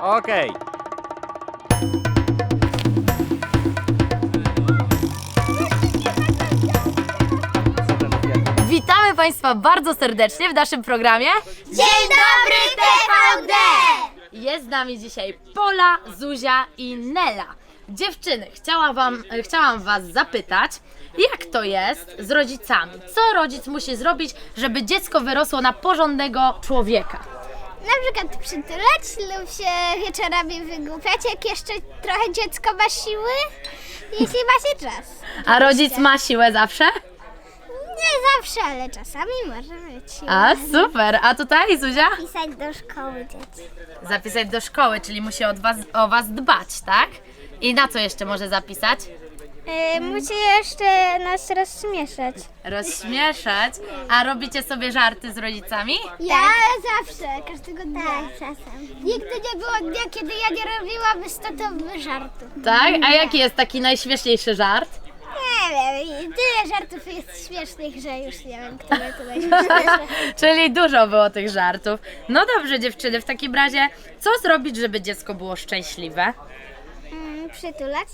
Okej. Witamy Państwa bardzo serdecznie w naszym programie. Dzień dobry TVD! Jest z nami dzisiaj Pola, Zuzia i Nela. Dziewczyny, chciała wam, e, chciałam Was zapytać, jak to jest z rodzicami? Co rodzic musi zrobić, żeby dziecko wyrosło na porządnego człowieka? Na przykład przytulać lub się wieczorami wygłupiać, jak jeszcze trochę dziecko ma siły, jeśli ma się czas. A rodzic ma siłę zawsze? Nie zawsze, ale czasami może mieć siłę. A super, a tutaj Zuzia? Pisać do szkoły dzieci. Zapisać do szkoły, czyli musi od was, o Was dbać, tak? I na co jeszcze może zapisać? Musi jeszcze nas rozśmieszać. Rozśmieszać. A robicie sobie żarty z rodzicami? Ja zawsze, każdego dnia. Tak, czasem. Nigdy nie było dnia, kiedy ja nie robiłam z tatą żartu. Tak? A jaki jest taki najśmieszniejszy żart? Nie wiem, tyle żartów jest śmiesznych, że już nie wiem, które to najśmieszniejsze. Czyli dużo było tych żartów. No dobrze, dziewczyny, w takim razie, co zrobić, żeby dziecko było szczęśliwe? Mm,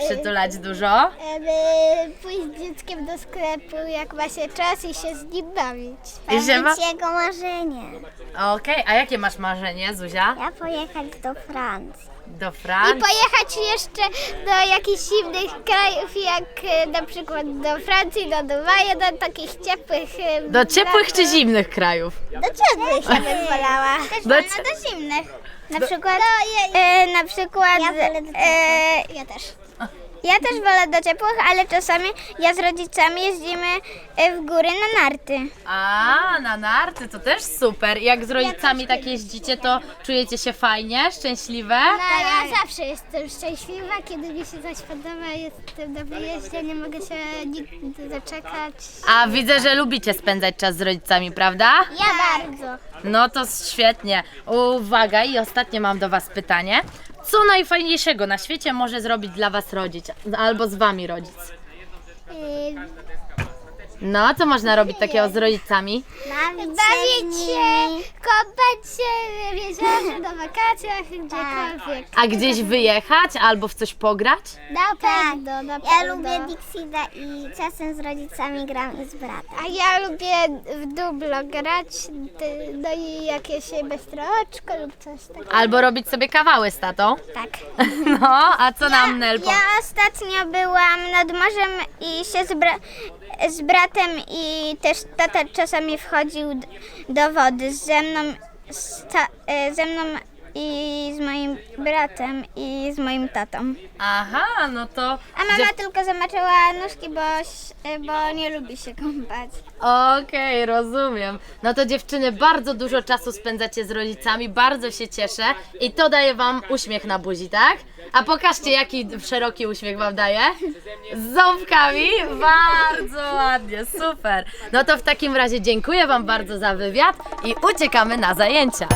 Przytulać dużo? Emy, pójść z dzieckiem do sklepu, jak ma się czas i się z nim bawić. I się ma- jego marzenie. Okej, a jakie masz marzenie, Zuzia? Ja pojechać do Francji. Do I Francji? pojechać jeszcze do jakichś zimnych krajów, jak e, na przykład do Francji, do Dubaju, do takich ciepłych... e, Do ciepłych czy zimnych krajów? Do ciepłych ja bym wolała. Też Do wolno cie- do zimnych. Na przykład, e, na przykład, e, ja też. Ja też wolę do ciepłych, ale czasami ja z rodzicami jeździmy e, w góry na narty. A, na narty, to też super. Jak z rodzicami tak jeździcie, to czujecie się fajnie, szczęśliwe? Tak, ja zawsze jestem szczęśliwa, kiedy mi się coś podoba, jestem na wyjeździe, nie mogę się nigdy doczekać. A widzę, że lubicie spędzać czas z rodzicami, prawda? Ja bardzo. No to świetnie. Uwaga, i ostatnie mam do Was pytanie. Co najfajniejszego na świecie może zrobić dla Was rodzic, albo z Wami rodzic? No, co można robić takiego z rodzicami? Bawić się, kąpać się w jeziorze, na wakacjach, gdziekolwiek. A gdzieś wyjechać, albo w coś pograć? Na pewno, na pewno. Ja lubię Dixida i czasem z rodzicami gram i z bratem. A ja lubię w dublo grać, ty- no i jakieś beztroczko lub coś takiego. Albo robić sobie kawały z tatą? Tak. No, a co nam Nelpo? Ja ostatnio byłam nad morzem i się z, bra- z bratem i też tata czasami wchodził do wody. Ze mną, e, ze mną i z moim bratem i z moim tatą. Aha, no to... A mama dziew- tylko zamaczyła nóżki, bo, ś- e, bo nie lubi się kąpać. Okej, rozumiem. No to dziewczyny, bardzo dużo czasu spędzacie z rodzicami, bardzo się cieszę i to daje wam uśmiech na buzi, tak? A pokażcie, jaki szeroki uśmiech wam daje. Z ząbkami? Bardzo ładnie, super. No to w takim razie dziękuję wam bardzo za wywiad i uciekamy na zajęcia.